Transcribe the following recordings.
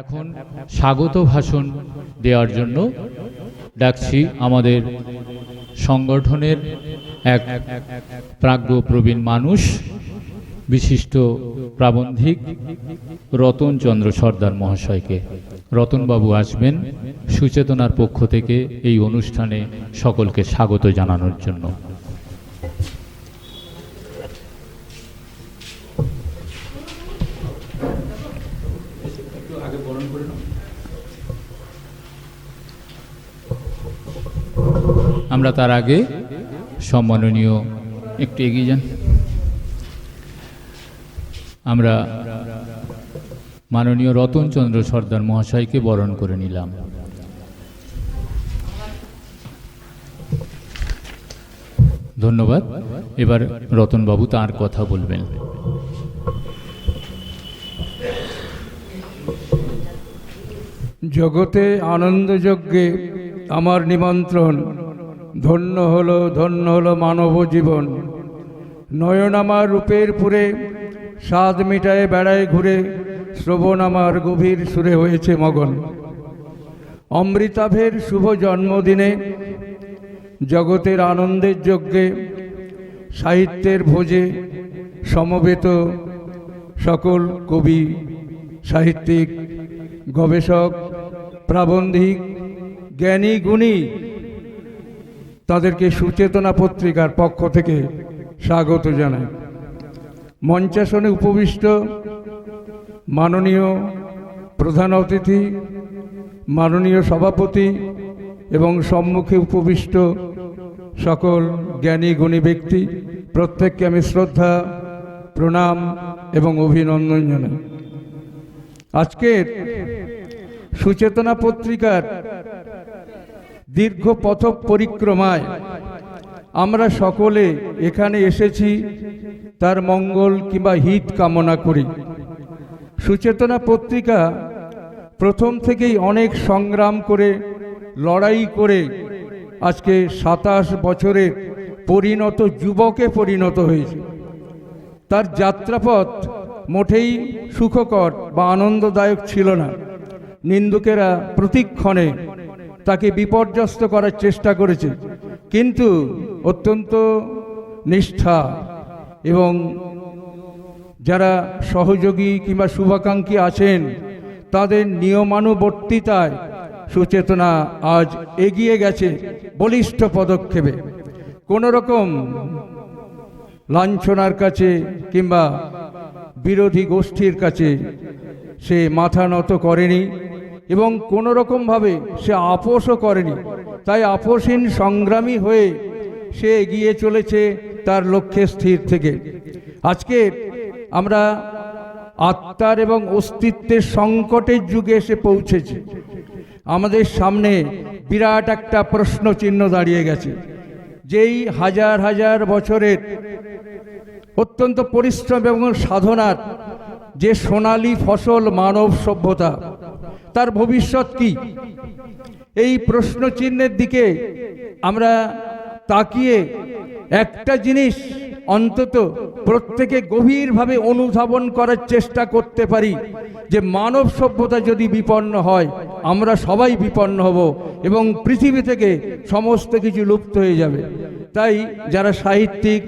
এখন স্বাগত ভাষণ দেওয়ার জন্য ডাকছি আমাদের সংগঠনের এক প্রাজ্ঞ প্রবীণ মানুষ, বিশিষ্ট প্রাবন্ধিক রতনচন্দ্র সর্দার মহাশয়কে। রতনবাবু আসবেন সুচেতনার পক্ষ থেকে এই অনুষ্ঠানে সকলকে স্বাগত জানানোর জন্য। আমরা তার আগে সম্মাননীয় একটু এগিয়ে যান। আমরা মাননীয় রতনচন্দ্র সর্দার মহাশয়কে বরণ করে নিলাম। ধন্যবাদ। এবার রতনবাবু তার কথা বলবেন। জগতে আনন্দযজ্ঞে আমার নিমন্ত্রণ। ধন্য হলো ধন্য হলো মানব জীবন। নয়ন আমার রূপের পুরে, স্বাদ মিটায় বেড়ায় ঘুরে, শ্রবণ আমার গভীর সুরে হয়েছে মগন। অমৃতাভের শুভ জন্মদিনে, জগতের আনন্দের যজ্ঞে, সাহিত্যের ভোজে সমবেত সকল কবি, সাহিত্যিক, গবেষক, প্রাবন্ধিক, জ্ঞানী, গুণী তাদেরকে সুচেতনা পত্রিকার পক্ষ থেকে স্বাগত জানাই। মঞ্চাসনে উপবিষ্ট মাননীয় প্রধান অতিথি, মাননীয় সভাপতি এবং সম্মুখে উপবিষ্ট সকল জ্ঞানী, গুণী ব্যক্তি, প্রত্যেককে আমি শ্রদ্ধা, প্রণাম এবং অভিনন্দন জানাই। আজকের সুচেতনা পত্রিকার দীর্ঘ পথ পরিক্রমায়। আমরা সকলে এখানে এসেছি তার মঙ্গল কিংবা হিত কামনা করি। সুচেতনা পত্রিকা প্রথম থেকেই অনেক সংগ্রাম করে, লড়াই করে আজকে সাতাশ বছরের পরিণত যুবকে পরিণত হয়েছে। তার যাত্রাপথ মোটেই সুখকর বা আনন্দদায়ক ছিল না। নিন্দুকেরা প্রতিক্ষণে তাকে বিপর্যস্ত করার চেষ্টা করেছে। কিন্তু অত্যন্ত নিষ্ঠা এবং যারা সহযোগী কিংবা শুভাকাঙ্ক্ষী আছেন, তাদের নিয়মানুবর্তিতায় সুচেতনা আজ এগিয়ে গেছে বলিষ্ঠ পদক্ষেপে। কোনো রকম লাঞ্ছনার কাছে কিংবা বিরোধী গোষ্ঠীর কাছে সে মাথা নত করেনি। এবং কোনো রকমভাবে সে আপোষও করেনি। তাই আপোষহীন সংগ্রামী হয়ে সে এগিয়ে চলেছে তার লক্ষ্যে স্থির থেকে। আজকে আমরা আত্মার এবং অস্তিত্বের সংকটের যুগে এসে পৌঁছেছি। আমাদের সামনে বিরাট একটা প্রশ্ন চিহ্ন দাঁড়িয়ে গেছে। যেই হাজার হাজার বছরের অত্যন্ত পরিশ্রম এবং সাধনার যে সোনালী ফসল মানব সভ্যতা তার ভবিষ্যৎ কি? এই প্রশ্ন চিহ্নের দিকে আমরা তাকিয়ে একটা জিনিস অন্তত প্রত্যেকে গভীরভাবে অনুধাবন করার চেষ্টা করতে পারি, যে মানব সভ্যতা যদি বিপন্ন হয়, আমরা সবাই বিপন্ন হব এবং পৃথিবী থেকে সমস্ত কিছু লুপ্ত হয়ে যাবে। তাই যারা সাহিত্যিক,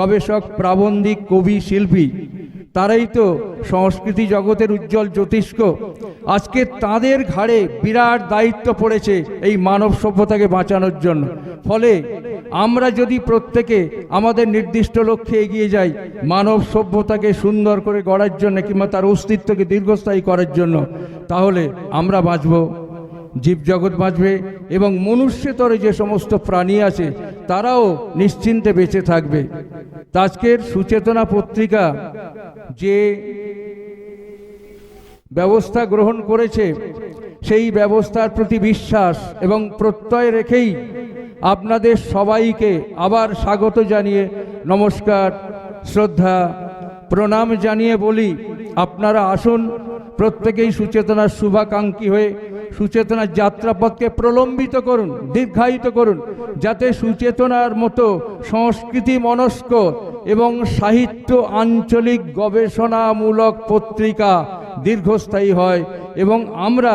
গবেষক, প্রাবন্ধিক, কবি, শিল্পী, তারাই তো সংস্কৃতি জগতের উজ্জ্বল জ্যোতিষ্ক আজকে তাদের ঘাড়ে বিরাট দায়িত্ব পড়েছে এই মানব সভ্যতাকে বাঁচানোর জন্য। ফলে আমরা যদি প্রত্যেকে আমাদের নির্দিষ্ট লক্ষ্যে এগিয়ে যাই, মানব সভ্যতাকে সুন্দর করে গড়ার জন্য কিংবা তার অস্তিত্বকে দীর্ঘস্থায়ী করার জন্য, তাহলে আমরা বাঁচব, জীবজগৎ বাঁচবে এবং মনুষ্যতরে যে সমস্ত প্রাণী আছে, তারাও নিশ্চিন্তে বেঁচে থাকবে। আজকের সুচেতনা পত্রিকা যে ব্যবস্থা গ্রহণ করেছে, সেই ব্যবস্থার প্রতি বিশ্বাস এবং প্রত্যয় রেখেই আপনাদের সবাইকে আবার স্বাগত জানিয়ে নমস্কার, শ্রদ্ধা, প্রণাম জানিয়ে বলি, আপনারা আসুন, প্রত্যেকেই সুচেতনার শুভাকাঙ্ক্ষী হয়ে সুচেতনার যাত্রাপথকে প্রলম্বিত করুন, দীর্ঘায়িত করুন, যাতে সুচেতনার মতো সংস্কৃতি মনস্ক এবং সাহিত্য আঞ্চলিক গবেষণামূলক পত্রিকা দীর্ঘস্থায়ী হয় এবং আমরা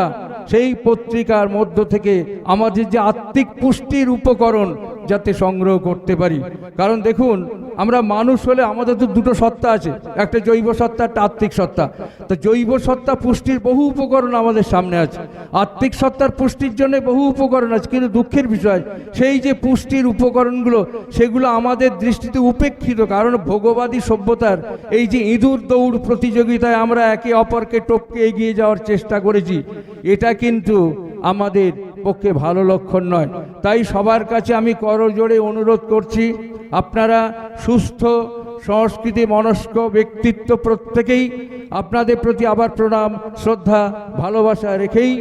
সেই পত্রিকার মধ্য থেকে আমাদের যে আত্মিক পুষ্টির উপকরণ যাতে সংগ্রহ করতে পারি। কারণ দেখুন, আমরা মানুষ হলে আমাদের তো দুটো সত্তা আছে। একটা জৈব সত্তা, একটা আত্মিক সত্তা। তো জৈব সত্তা পুষ্টির বহু উপকরণ আমাদের সামনে আছে। আত্মিক সত্তার পুষ্টির জন্য বহু উপকরণ আছে। কিন্তু দুঃখের বিষয়, সেই যে পুষ্টির উপকরণগুলো, সেগুলো আমাদের দৃষ্টিতে উপেক্ষিত। কারণ ভোগবাদী সভ্যতার এই যে ইঁদুর দৌড় প্রতিযোগিতায় আমরা একে অপরকে টপকে এগিয়ে যাওয়ার চেষ্টা করেছি, এটা কিন্তু আমাদের পক্ষে ভালো লক্ষণ নয়। তাই সবার কাছে আমি করজোড়ে অনুরোধ করছি, আপনারা সুস্থ, সংস্কৃতি মনস্ক ব্যক্তিত্ব প্রত্যেকেই আপনাদের প্রতি আবার প্রণাম, শ্রদ্ধা, ভালোবাসা রেখেই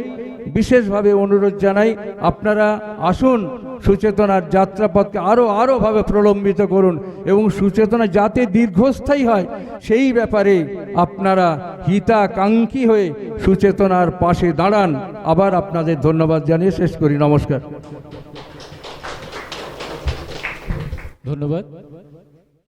বিশেষভাবে অনুরোধ জানাই। আপনারা আসুন সুচেতনার যাত্রাপথকে আরও আরোভাবে প্রলম্বিত করুন এবং সুচেতনা যাতে দীর্ঘস্থায়ী হয়, সেই ব্যাপারে আপনারা হিতাকাঙ্ক্ষী হয়ে সুচেতনার পাশে দাঁড়ান। আবার আপনাদের ধন্যবাদ জানিয়ে শেষ করি। নমস্কার। ধন্যবাদ।